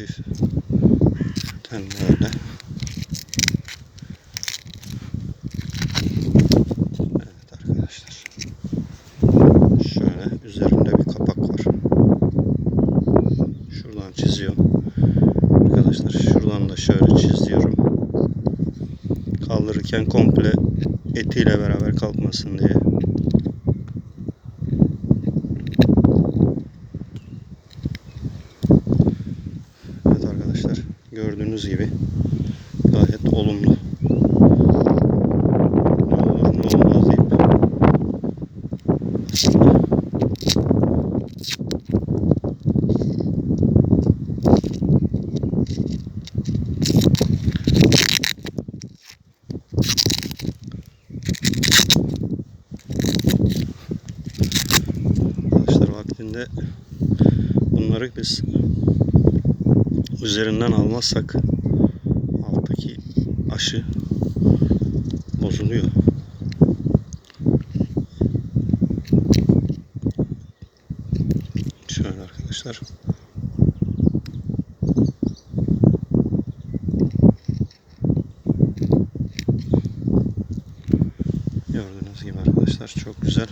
kıyısı tellerde. Evet arkadaşlar. Şöyle üzerinde bir kapak var. Şuradan çiziyorum. Arkadaşlar şuradan da şöyle çiziyorum. Kaldırırken komple etiyle beraber kalkmasın diye. Gördüğünüz gibi gayet olumlu. Ne olur ne olmaz deyip Arkadaşlar vaktinde bunları biz üzerinden almazsak alttaki aşı bozuluyor. Şöyle arkadaşlar. Gördüğünüz gibi arkadaşlar çok güzel